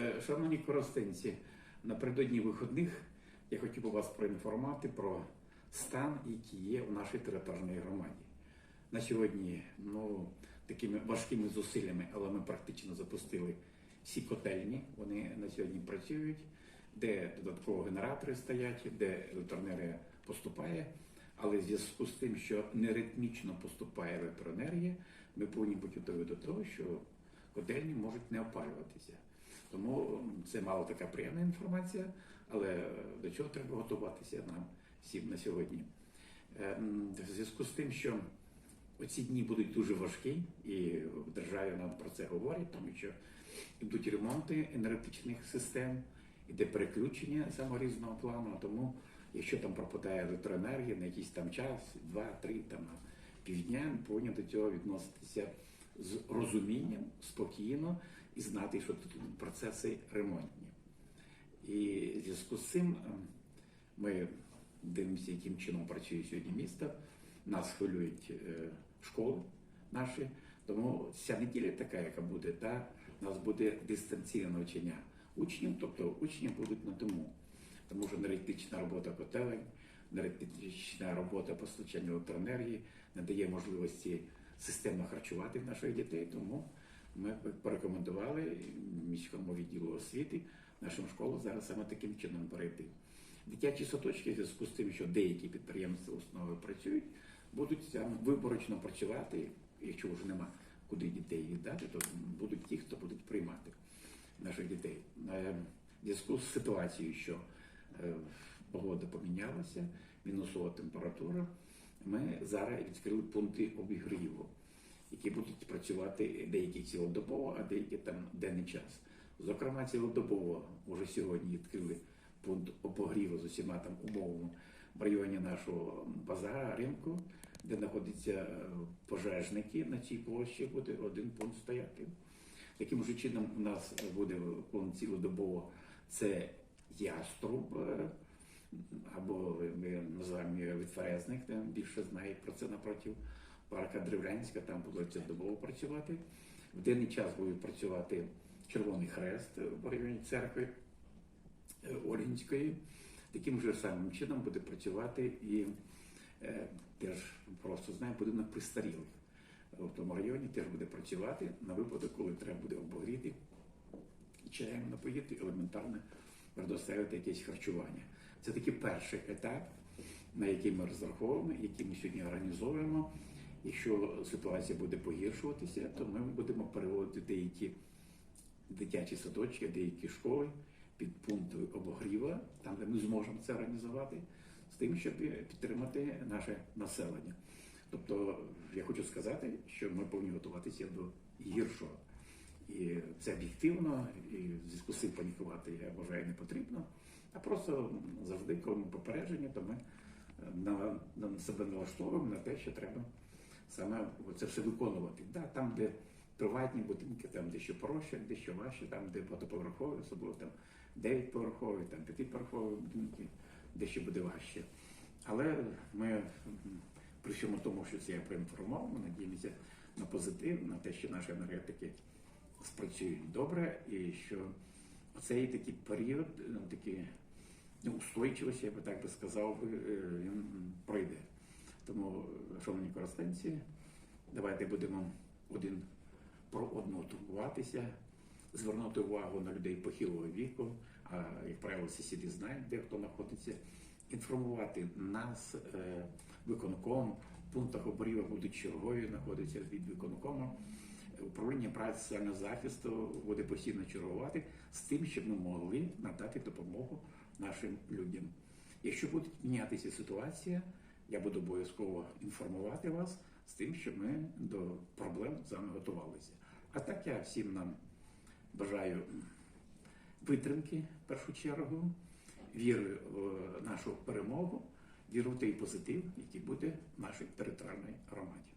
Е, Шановні коростенці, напередодні виходних я хотів би вас проінформувати про стан, який є в нашій територіальній громаді. На сьогодні, ну, такими важкими зусиллями, але ми практично запустили всі котельні. Вони на сьогодні працюють, де додатково генератори стоять, де електроенергія поступає. Але в зв'язку з тим, що неритмічно поступає електроенергія, ми повинні бути готові до того, що котельні можуть не опалюватися. Тому це мало така приємна інформація, але до чого треба готуватися нам всім на сьогодні. Е, В зв'язку з тим, що оці дні будуть дуже важкі, і в державі нам про це говорять, тому що йдуть ремонти енергетичних систем, іде переключення самого різного плану. Тому, якщо там пропадає електроенергія на якийсь там час, два-три там півдня, повинні до цього відноситися з розумінням, спокійно і знати, що тут процеси ремонтні. І в зв'язку з цим ем, ми дивимося, яким чином працює сьогодні місто. Нас хвилюють е, школи наші. Тому ця неділя така, яка буде, та у нас буде дистанційне навчання учнів, тобто учні будуть на дому. Тому що енергетична робота котелень, енергетична робота постачання електроенергії не дає можливості системно харчувати наших дітей. Тому ми порекомендували міському відділу освіти нашим школам зараз саме таким чином перейти. Дитячі садочки в зв'язку з тим, що деякі підприємства установи працюють, будуть там виборочно працювати. Якщо вже нема куди дітей віддати, то будуть ті, хто будуть приймати наших дітей. Е, В зв'язку з ситуацією, що е, погода помінялася, мінусова температура, ми зараз відкрили пункти обігріву, які будуть працювати деякі цілодобово, а деякі там денний час. Зокрема, цілодобово вже сьогодні відкрили пункт обогріву з усіма там умовами в районі нашого базара, ринку, де знаходяться е, пожежники на цій площі, буде один пункт стояти. Таким же чином у нас буде пункт цілодобово це яструб, е, або ми називаємо його відферезник, там більше знає про це напротив парка Древлянська, там буде цілодобово працювати. В денний час буде працювати Червоний Хрест в районі церкви е, Орінської. Таким же самим чином буде працювати і е, теж просто знаю, будинок престарілих. В тому районі теж буде працювати на випадок, коли треба буде обогріти чаєм напоїти, елементарно предоставити якесь харчування. Це такий перший етап, на який ми розраховуємо, який ми сьогодні організовуємо. Якщо ситуація буде погіршуватися, то ми будемо переводити деякі дитячі садочки, деякі школи під пункти обогріва, там, де ми зможемо це організувати, з тим, щоб підтримати наше населення. Тобто, я хочу сказати, що ми повинні готуватися до гіршого. І це об'єктивно, і в зв'язку з цим панікувати, я вважаю, не потрібно. А просто завжди, коли ми попереджені, то ми е, на, на себе налаштовуємо на те, що треба саме це все виконувати. Да, там, де приватні будинки, там дещо проще, дещо важче, там, де багатоповерхові, особливо там 9-поверхові, там 5-поверхові будинки, дещо буде важче. Але ми при всьому тому, що це я проінформував, ми надіємося на позитив, на те, що наші енергетики спрацюють добре, і що цей такий період, ну, такий неустойчивості, я би так би сказав, е, він пройде. Тому, шановні користенці, давайте будемо один про одного турбуватися, звернути увагу на людей похилого віку, а як правило, сусіди знають, де хто знаходиться, інформувати нас, е, виконком, в пунктах оборіва будуть чергові, знаходяться від виконкому. Управління праці соціального захисту буде постійно чергувати з тим, щоб ми могли надати допомогу нашим людям. Якщо буде мінятися ситуація, я буду обов'язково інформувати вас з тим, що ми до проблем з вами готувалися. А так я всім нам бажаю витримки в першу чергу, віри в нашу перемогу, віру в той позитив, який буде в нашій територіальній громаді.